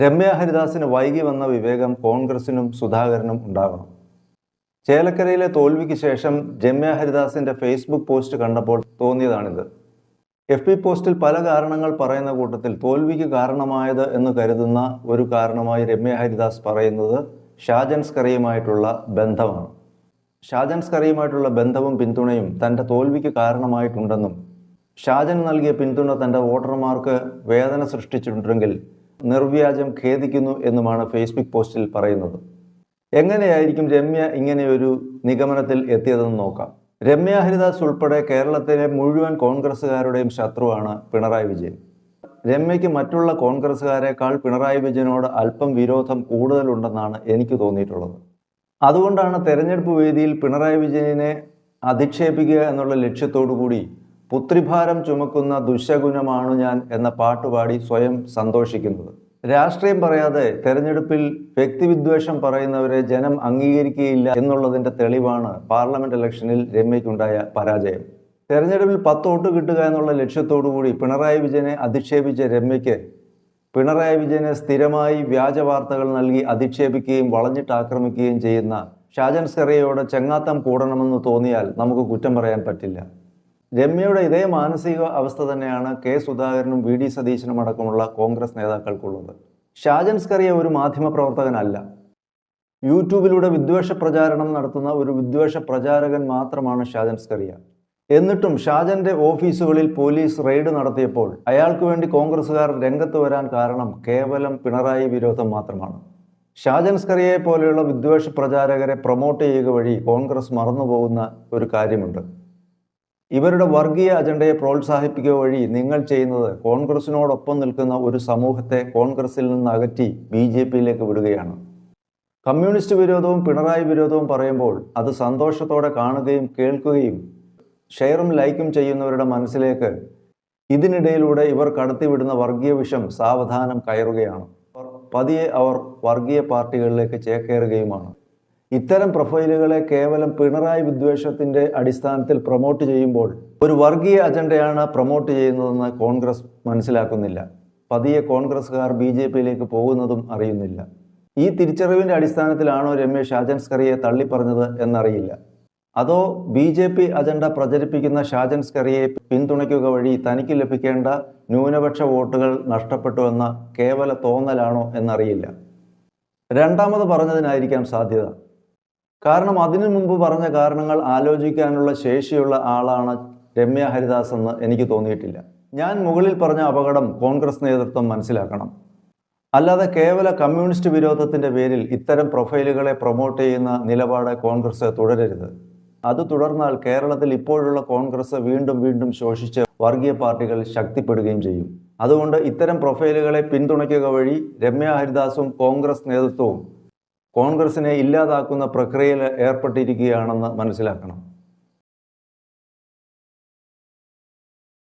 രമ്യ ഹരിദാസിന് വൈകി വന്ന വിവേകം കോൺഗ്രസിനും സുധാകരനും ഉണ്ടാകണം. ചേലക്കരയിലെ തോൽവിക്ക് ശേഷം രമ്യ ഹരിദാസിന്റെ ഫേസ്ബുക്ക് പോസ്റ്റ് കണ്ടപ്പോൾ തോന്നിയതാണിത്. എഫ് പി പോസ്റ്റിൽ പല കാരണങ്ങൾ പറയുന്ന കൂട്ടത്തിൽ തോൽവിക്ക് കാരണമായത് എന്ന് കരുതുന്ന ഒരു കാരണമായി രമ്യ ഹരിദാസ് പറയുന്നത് ഷാജൻ സ്കറിയുമായിട്ടുള്ള ബന്ധമാണ്. ഷാജൻ സ്കറിയുമായിട്ടുള്ള ബന്ധവും പിന്തുണയും തന്റെ തോൽവിക്ക് കാരണമായിട്ടുണ്ടെന്നും ഷാജൻ നൽകിയ പിന്തുണ തന്റെ വോട്ടർമാർക്ക് വേദന സൃഷ്ടിച്ചിട്ടുണ്ടെങ്കിൽ നിർവ്യാജം ഖേദിക്കുന്നു എന്നുമാണ് ഫേസ്ബുക്ക് പോസ്റ്റിൽ പറയുന്നത്. എങ്ങനെയായിരിക്കും രമ്യ ഇങ്ങനെയൊരു നിഗമനത്തിൽ എത്തിയതെന്ന് നോക്കാം. രമ്യ ഹരിദാസ് ഉൾപ്പെടെ കേരളത്തിലെ മുഴുവൻ കോൺഗ്രസ്സുകാരുടെയും ശത്രുവാണ് പിണറായി വിജയൻ. രമ്യയ്ക്ക് മറ്റുള്ള കോൺഗ്രസ്സുകാരെക്കാൾ പിണറായി വിജയനോട് അല്പം വിരോധം കൂടുതലുണ്ടെന്നാണ് എനിക്ക് തോന്നിയിട്ടുള്ളത്. അതുകൊണ്ടാണ് തെരഞ്ഞെടുപ്പ് വേദിയിൽ പിണറായി വിജയനെ അധിക്ഷേപിക്കുക എന്നുള്ള ലക്ഷ്യത്തോടു കൂടി പുത്രിഭാരം ചുമക്കുന്ന ദുശകുനമാണു ഞാൻ എന്ന പാട്ടുപാടി സ്വയം സന്തോഷിക്കുന്നത്. രാഷ്ട്രീയം പറയാതെ തെരഞ്ഞെടുപ്പിൽ വ്യക്തിവിദ്വേഷം പറയുന്നവരെ ജനം അംഗീകരിക്കുകയില്ല എന്നുള്ളതിന്റെ തെളിവാണ് പാർലമെന്റ് ഇലക്ഷനിൽ രമ്യയ്ക്കുണ്ടായ പരാജയം. തെരഞ്ഞെടുപ്പിൽ പത്ത് വോട്ട് കിട്ടുക എന്നുള്ള ലക്ഷ്യത്തോടു കൂടി പിണറായി വിജയനെ അധിക്ഷേപിച്ച രമ്യയ്ക്ക് പിണറായി വിജയനെ സ്ഥിരമായി വ്യാജ വാർത്തകൾ നൽകി അധിക്ഷേപിക്കുകയും വളഞ്ഞിട്ട് ആക്രമിക്കുകയും ചെയ്യുന്ന ഷാജൻ സെറിയയോട് ചെങ്ങാത്തം കൂടണമെന്ന് തോന്നിയാൽ നമുക്ക് കുറ്റം പറയാൻ പറ്റില്ല. രമ്യയുടെ ഇതേ മാനസിക അവസ്ഥ തന്നെയാണ് കെ സുധാകരനും വി ഡി സതീശനും അടക്കമുള്ള കോൺഗ്രസ് നേതാക്കൾക്കുള്ളത്. ഷാജൻ സ്കറിയ ഒരു മാധ്യമപ്രവർത്തകനല്ല യൂട്യൂബിലൂടെ വിദ്വേഷ പ്രചാരണം നടത്തുന്ന ഒരു വിദ്വേഷ പ്രചാരകൻ മാത്രമാണ് ഷാജൻ സ്കറിയ. എന്നിട്ടും ഷാജന്റെ ഓഫീസുകളിൽ പോലീസ് റെയ്ഡ് നടത്തിയപ്പോൾ അയാൾക്ക് വേണ്ടി കോൺഗ്രസ്സുകാർ രംഗത്ത് വരാൻ കാരണം കേവലം പിണറായി വിരോധം മാത്രമാണ്. ഷാജൻ സ്കറിയെ പോലെയുള്ള വിദ്വേഷ പ്രചാരകരെ പ്രൊമോട്ട് ചെയ്യുക വഴി കോൺഗ്രസ് മറന്നുപോകുന്ന ഒരു കാര്യമുണ്ട്. ഇവരുടെ വർഗീയ അജണ്ടയെ പ്രോത്സാഹിപ്പിക്കുക വഴി നിങ്ങൾ ചെയ്യുന്നത് കോൺഗ്രസിനോടൊപ്പം നിൽക്കുന്ന ഒരു സമൂഹത്തെ കോൺഗ്രസിൽ നിന്ന് അകറ്റി ബി ജെ പിയിലേക്ക് വിടുകയാണ്. കമ്മ്യൂണിസ്റ്റ് വിരോധവും പിണറായി വിരോധവും പറയുമ്പോൾ അത് സന്തോഷത്തോടെ കാണുകയും കേൾക്കുകയും ഷെയറും ലൈക്കും ചെയ്യുന്നവരുടെ മനസ്സിലേക്ക് ഇതിനിടയിലൂടെ ഇവർ കടത്തിവിടുന്ന വർഗീയ വിഷം സാവധാനം കയറുകയാണ്. പതിയെ അവർ വർഗീയ പാർട്ടികളിലേക്ക് ചേക്കേറുകയുമാണ്. ഇത്തരം പ്രൊഫൈലുകളെ കേവലം പിണറായി വിദ്വേഷത്തിന്റെ അടിസ്ഥാനത്തിൽ പ്രൊമോട്ട് ചെയ്യുമ്പോൾ ഒരു വർഗീയ അജണ്ടയാണ് പ്രൊമോട്ട് ചെയ്യുന്നതെന്ന് കോൺഗ്രസ് മനസ്സിലാക്കുന്നില്ല. പതിയെ കോൺഗ്രസ്സുകാർ ബി ജെ പിയിലേക്ക് പോകുന്നതും അറിയുന്നില്ല. ഈ തിരിച്ചറിവിന്റെ അടിസ്ഥാനത്തിലാണോ രമേശ് ഷാജൻസ്കറിയെ തള്ളിപ്പറഞ്ഞത് എന്നറിയില്ല. അതോ ബി ജെ പി അജണ്ട പ്രചരിപ്പിക്കുന്ന ഷാജൻസ്കറിയെ പിന്തുണയ്ക്കുക വഴി തനിക്ക് ലഭിക്കേണ്ട ന്യൂനപക്ഷ വോട്ടുകൾ നഷ്ടപ്പെട്ടുവെന്ന കേവല തോന്നലാണോ എന്നറിയില്ല. രണ്ടാമത് പറഞ്ഞതിനായിരിക്കാം സാധ്യത. കാരണം അതിനു മുമ്പ് പറഞ്ഞ കാരണങ്ങൾ ആലോചിക്കാനുള്ള ശേഷിയുള്ള ആളാണ് രമ്യ ഹരിദാസ് എന്ന് എനിക്ക് തോന്നിയിട്ടില്ല. ഞാൻ മുകളിൽ പറഞ്ഞ അപകടം കോൺഗ്രസ് നേതൃത്വം മനസ്സിലാക്കണം. അല്ലാതെ കേവല കമ്മ്യൂണിസ്റ്റ് വിരോധത്തിന്റെ പേരിൽ ഇത്തരം പ്രൊഫൈലുകളെ പ്രൊമോട്ട് ചെയ്യുന്ന നിലപാട് കോൺഗ്രസ് തുടരരുത്. അത് തുടർന്നാൽ കേരളത്തിൽ ഇപ്പോഴുള്ള കോൺഗ്രസ് വീണ്ടും വീണ്ടും ശോഷിച്ച് വർഗീയ പാർട്ടികൾ ശക്തിപ്പെടുകയും ചെയ്യും. അതുകൊണ്ട് ഇത്തരം പ്രൊഫൈലുകളെ പിന്തുണയ്ക്കുക വഴി രമ്യ ഹരിദാസും കോൺഗ്രസ് നേതൃത്വവും കോൺഗ്രസിനെ ഇല്ലാതാക്കുന്ന പ്രക്രിയയിൽ ഏർപ്പെട്ടിരിക്കുകയാണെന്ന് മനസ്സിലാക്കണം.